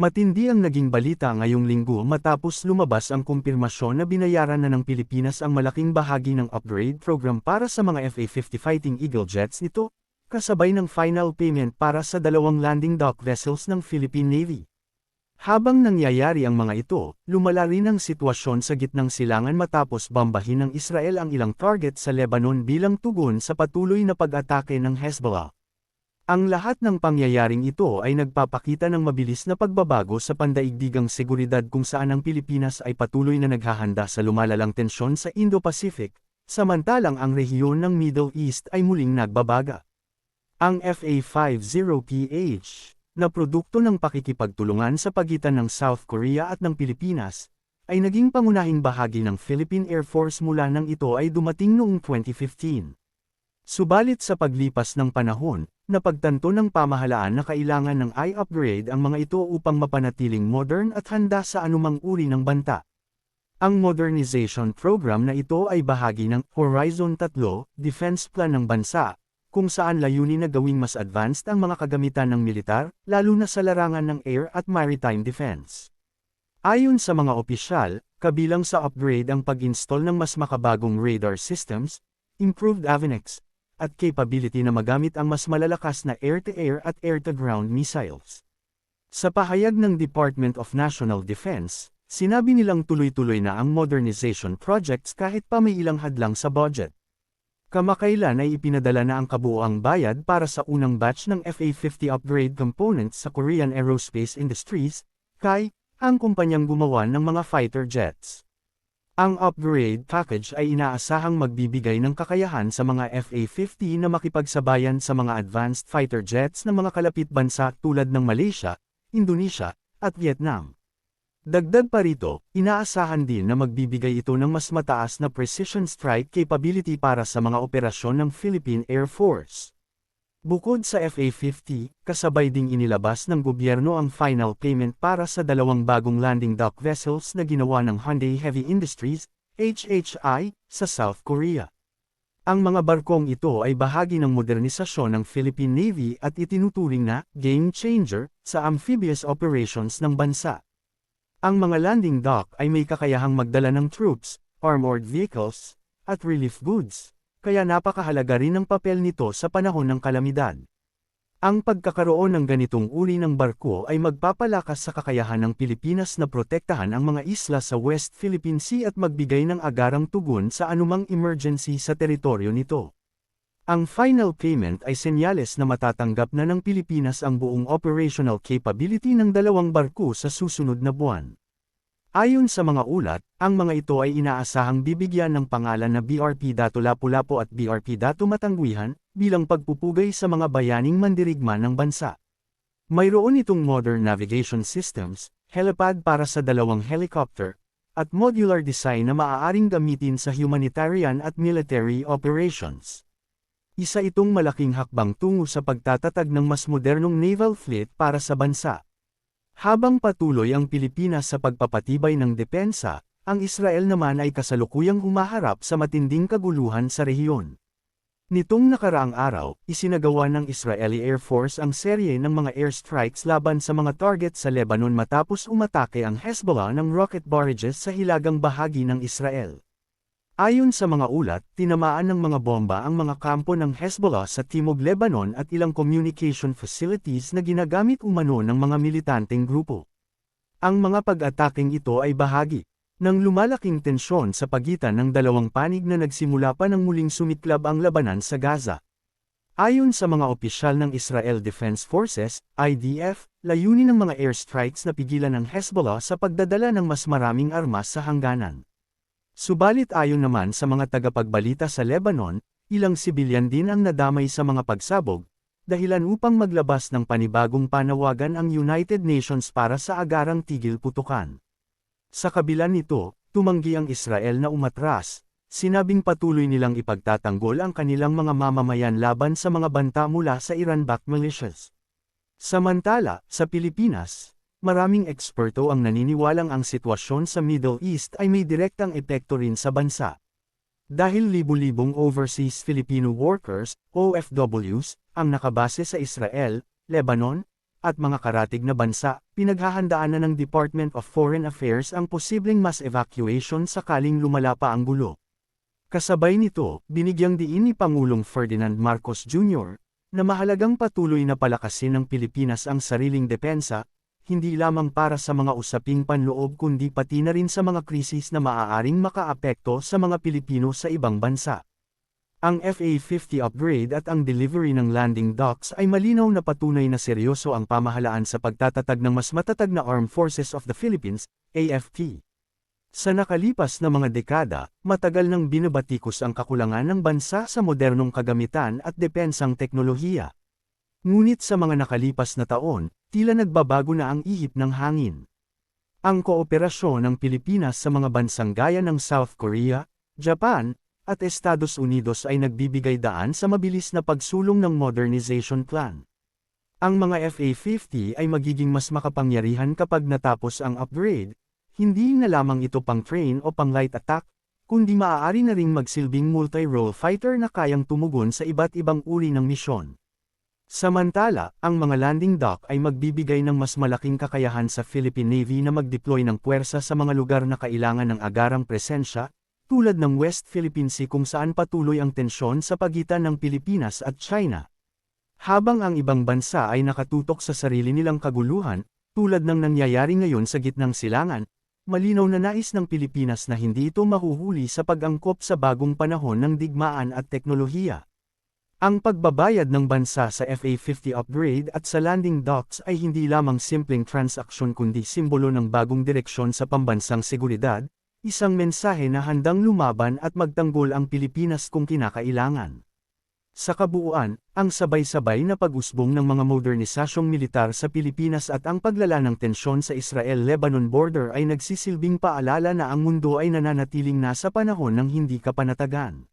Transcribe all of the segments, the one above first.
Matindi ang naging balita ngayong linggo matapos lumabas ang kumpirmasyon na binayaran na ng Pilipinas ang malaking bahagi ng upgrade program para sa mga FA-50 Fighting Eagle jets nito, kasabay ng final payment para sa dalawang landing dock vessels ng Philippine Navy. Habang nangyayari ang mga ito, lumala rin ang sitwasyon sa gitnang silangan matapos bambahin ng Israel ang ilang target sa Lebanon bilang tugon sa patuloy na pag-atake ng Hezbollah. Ang lahat ng pangyayaring ito ay nagpapakita ng mabilis na pagbabago sa pandaigdigang seguridad kung saan ang Pilipinas ay patuloy na naghahanda sa lumalalang tensyon sa Indo-Pacific, samantalang ang rehiyon ng Middle East ay muling nagbabaga. Ang FA-50PH na produkto ng pakikipagtulungan sa pagitan ng South Korea at ng Pilipinas, ay naging pangunahing bahagi ng Philippine Air Force mula nang ito ay dumating noong 2015. Subalit sa paglipas ng panahon, napagtanto ng pamahalaan na kailangan ng i-upgrade ang mga ito upang mapanatiling modern at handa sa anumang uri ng banta. Ang modernization program na ito ay bahagi ng Horizon 3 Defense Plan ng bansa, kung saan layunin na gawing mas advanced ang mga kagamitan ng militar, lalo na sa larangan ng air at maritime defense. Ayon sa mga opisyal, kabilang sa upgrade ang pag-install ng mas makabagong radar systems, improved avionics, at capability na magamit ang mas malalakas na air-to-air -air at air-to-ground missiles. Sa pahayag ng Department of National Defense, sinabi nilang tuloy-tuloy na ang modernization projects kahit pa may ilang hadlang sa budget. Kamakailan ay ipinadala na ang kabuoang bayad para sa unang batch ng FA-50 upgrade components sa Korean Aerospace Industries, KAI, ang kumpanyang gumawa ng mga fighter jets. Ang upgrade package ay inaasahang magbibigay ng kakayahan sa mga FA-50 na makipagsabayan sa mga advanced fighter jets ng mga kalapit bansa tulad ng Malaysia, Indonesia, at Vietnam. Dagdag pa rito, inaasahan din na magbibigay ito ng mas mataas na precision strike capability para sa mga operasyon ng Philippine Air Force. Bukod sa FA-50, kasabay ding inilabas ng gobyerno ang final payment para sa dalawang bagong landing dock vessels na ginawa ng Hyundai Heavy Industries, HHI, sa South Korea. Ang mga barkong ito ay bahagi ng modernisasyon ng Philippine Navy at itinuturing na game changer sa amphibious operations ng bansa. Ang mga landing dock ay may kakayahang magdala ng troops, armored vehicles, at relief goods, kaya napakahalaga rin ang papel nito sa panahon ng kalamidad. Ang pagkakaroon ng ganitong uri ng barko ay magpapalakas sa kakayahan ng Pilipinas na protektahan ang mga isla sa West Philippine Sea at magbigay ng agarang tugon sa anumang emergency sa teritoryo nito. Ang final payment ay senyales na matatanggap na ng Pilipinas ang buong operational capability ng dalawang barko sa susunod na buwan. Ayon sa mga ulat, ang mga ito ay inaasahang bibigyan ng pangalan na BRP Dato Lapu-Lapu at BRP Dato Matangguihan, bilang pagpupugay sa mga bayaning mandirigma ng bansa. Mayroon itong modern navigation systems, helipad para sa dalawang helicopter, at modular design na maaaring gamitin sa humanitarian at military operations. Isa itong malaking hakbang tungo sa pagtatatag ng mas modernong naval fleet para sa bansa. Habang patuloy ang Pilipinas sa pagpapatibay ng depensa, ang Israel naman ay kasalukuyang humaharap sa matinding kaguluhan sa rehiyon. Nitong nakaraang araw, isinagawa ng Israeli Air Force ang serye ng mga airstrikes laban sa mga target sa Lebanon matapos umatake ang Hezbollah ng rocket barrages sa hilagang bahagi ng Israel. Ayon sa mga ulat, tinamaan ng mga bomba ang mga kampo ng Hezbollah sa Timog Lebanon at ilang communication facilities na ginagamit umano ng mga militanteng grupo. Ang mga pag-ataking ito ay bahagi ng lumalaking tensyon sa pagitan ng dalawang panig na nagsimula pa ng muling sumiklab ang labanan sa Gaza. Ayon sa mga opisyal ng Israel Defense Forces, IDF, layunin ng mga airstrikes na pigilan ng Hezbollah sa pagdadala ng mas maraming armas sa hangganan. Subalit ayon naman sa mga tagapagbalita sa Lebanon, ilang sibilyan din ang nadamay sa mga pagsabog, dahilan upang maglabas ng panibagong panawagan ang United Nations para sa agarang tigil putukan. Sa kabila nito, tumanggi ang Israel na umatras, sinabing patuloy nilang ipagtatanggol ang kanilang mga mamamayan laban sa mga banta mula sa Iran-backed militias. Samantala, sa Pilipinas, Maraming eksperto ang naniniwalang ang sitwasyon sa Middle East ay may direktang epekto rin sa bansa. Dahil libu-libong overseas Filipino workers, OFWs, ang nakabase sa Israel, Lebanon, at mga karatig na bansa, pinaghahandaan na ng Department of Foreign Affairs ang posibleng mass evacuation sakaling lumala pa ang gulo. Kasabay nito, binigyang diin ni Pangulong Ferdinand Marcos Jr., na mahalagang patuloy na palakasin ng Pilipinas ang sariling depensa, hindi lamang para sa mga usaping panloob kundi pati na rin sa mga krisis na maaaring makaapekto sa mga Pilipino sa ibang bansa. Ang FA-50 upgrade at ang delivery ng landing docks ay malinaw na patunay na seryoso ang pamahalaan sa pagtatatag ng mas matatag na Armed Forces of the Philippines, AFP. Sa nakalipas na mga dekada, matagal nang binabatikos ang kakulangan ng bansa sa modernong kagamitan at depensang teknolohiya. Ngunit sa mga nakalipas na taon, tila nagbabago na ang ihip ng hangin. Ang kooperasyon ng Pilipinas sa mga bansang gaya ng South Korea, Japan, at Estados Unidos ay nagbibigay daan sa mabilis na pagsulong ng modernization plan. Ang mga FA-50 ay magiging mas makapangyarihan kapag natapos ang upgrade, hindi na lamang ito pang train o pang light attack, kundi maaari na ring magsilbing multi-role fighter na kayang tumugon sa iba't ibang uri ng misyon. Samantala, ang mga landing dock ay magbibigay ng mas malaking kakayahan sa Philippine Navy na mag-deploy ng puwersa sa mga lugar na kailangan ng agarang presensya, tulad ng West Philippine Sea kung saan patuloy ang tensyon sa pagitan ng Pilipinas at China. Habang ang ibang bansa ay nakatutok sa sarili nilang kaguluhan, tulad ng nangyayari ngayon sa gitnang silangan, malinaw na nais ng Pilipinas na hindi ito mahuhuli sa pag-angkop sa bagong panahon ng digmaan at teknolohiya. Ang pagbabayad ng bansa sa FA-50 upgrade at sa landing docks ay hindi lamang simpleng transaksyon kundi simbolo ng bagong direksyon sa pambansang seguridad, Isang mensahe na handang lumaban at magtanggol ang Pilipinas kung kinakailangan. Sa kabuuan, ang sabay-sabay na pag-usbong ng mga modernisasyong militar sa Pilipinas at ang paglala ng tensyon sa Israel-Lebanon border ay nagsisilbing paalala na ang mundo ay nananatiling nasa panahon ng hindi kapanatagan.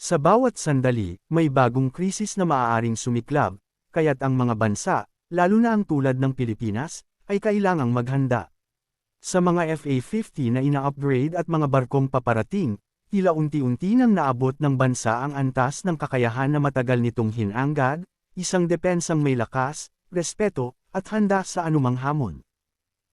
Sa bawat sandali, may bagong krisis na maaaring sumiklab, kaya't ang mga bansa, lalo na ang tulad ng Pilipinas, ay kailangang maghanda. Sa mga FA-50 na ina-upgrade at mga barkong paparating, tila unti-unti nang naabot ng bansa ang antas ng kakayahan na matagal nitong hinanggad, isang depensang may lakas, respeto, at handa sa anumang hamon.